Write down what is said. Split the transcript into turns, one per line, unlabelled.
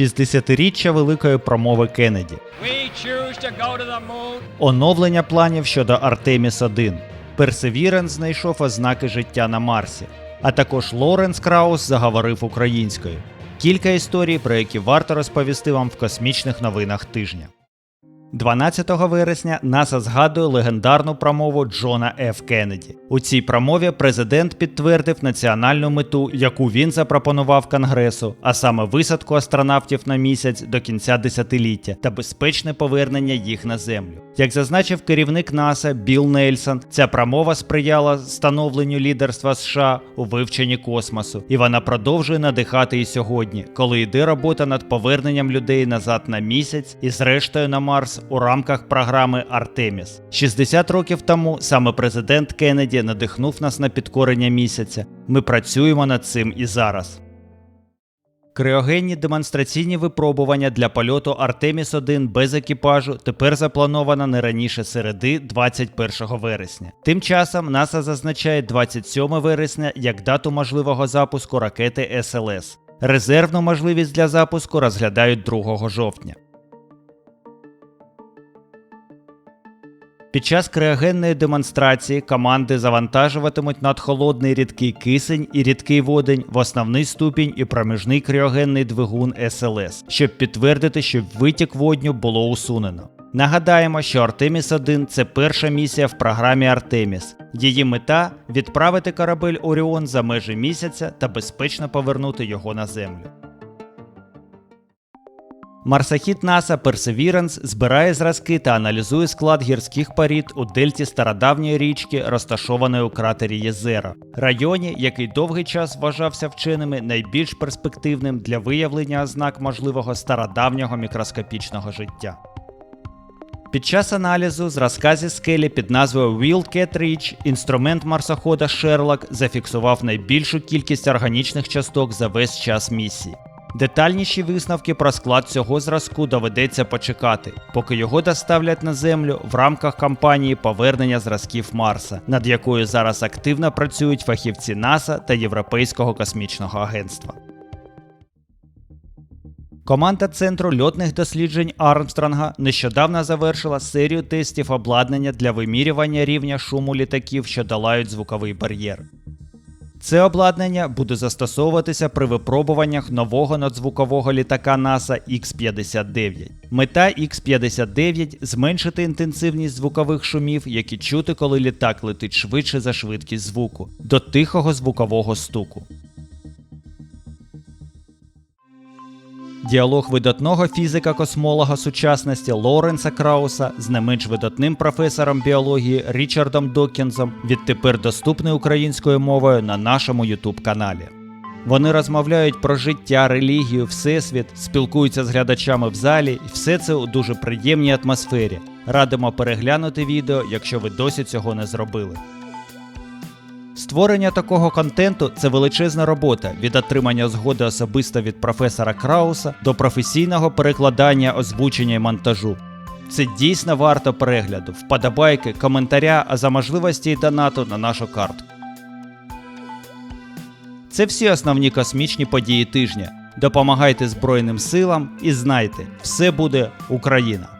60-річчя великої промови Кеннеді,
to to
оновлення планів щодо Артеміс 1 Персевіренс знайшов ознаки життя на Марсі, а також Лоренс Краус заговорив українською. Кілька історій, про які варто розповісти вам в космічних новинах тижня. 12 вересня НАСА згадує легендарну промову Джона Ф. Кеннеді. У цій промові президент підтвердив національну мету, яку він запропонував Конгресу, а саме висадку астронавтів на місяць до кінця десятиліття та безпечне повернення їх на землю. Як зазначив керівник НАСА Білл Нельсон, ця промова сприяла становленню лідерства США у вивченні космосу, і вона продовжує надихати і сьогодні, коли йде робота над поверненням людей назад на місяць і зрештою на Марс у рамках програми Артеміс. 60 років тому саме президент Кеннеді надихнув нас на підкорення місяця. Ми працюємо над цим і зараз. Криогенні демонстраційні випробування для польоту Артеміс 1 без екіпажу тепер заплановано не раніше середи 21 вересня. Тим часом НАСА зазначає 27 вересня як дату можливого запуску ракети СЛС. Резервну можливість для запуску розглядають 2 жовтня. Під час криогенної демонстрації команди завантажуватимуть надхолодний рідкий кисень і рідкий водень в основний ступінь і проміжний криогенний двигун СЛС, щоб підтвердити, що витік водню було усунено. Нагадаємо, що Артеміс 1 це перша місія в програмі Артеміс. Її мета відправити корабель Оріон за межі місяця та безпечно повернути його на землю. Марсохід НАСА Perseverance збирає зразки та аналізує склад гірських порід у дельті стародавньої річки, розташованої у кратері Єзера, районі, який довгий час вважався вченими найбільш перспективним для виявлення ознак можливого стародавнього мікроскопічного життя. Під час аналізу зразка зі скелі під назвою Wildcat Ridge інструмент марсохода Sherlock зафіксував найбільшу кількість органічних часток за весь час місії. Детальніші висновки про склад цього зразку доведеться почекати, поки його доставлять на землю в рамках кампанії повернення зразків Марса, над якою зараз активно працюють фахівці НАСА та Європейського космічного агентства. Команда Центру льотних досліджень Армстронга нещодавно завершила серію тестів обладнання для вимірювання рівня шуму літаків, що долають звуковий бар'єр. Це обладнання буде застосовуватися при випробуваннях нового надзвукового літака НАСА X-59. Мета X-59 зменшити інтенсивність звукових шумів, які чути, коли літак летить швидше за швидкість звуку, до тихого звукового стуку. Діалог видатного фізика-космолога сучасності Лоренса Крауса з не менш видатним професором біології Річардом Докінзом відтепер доступний українською мовою на нашому YouTube каналі. Вони розмовляють про життя, релігію, всесвіт, спілкуються з глядачами в залі, і все це у дуже приємній атмосфері. Радимо переглянути відео, якщо ви досі цього не зробили. Створення такого контенту це величезна робота від отримання згоди особисто від професора Крауса до професійного перекладання, озвучення і монтажу. Це дійсно варто перегляду, вподобайки, коментаря, а за можливості й донату на нашу картку. Це всі основні космічні події тижня. Допомагайте Збройним силам і знайте, все буде Україна!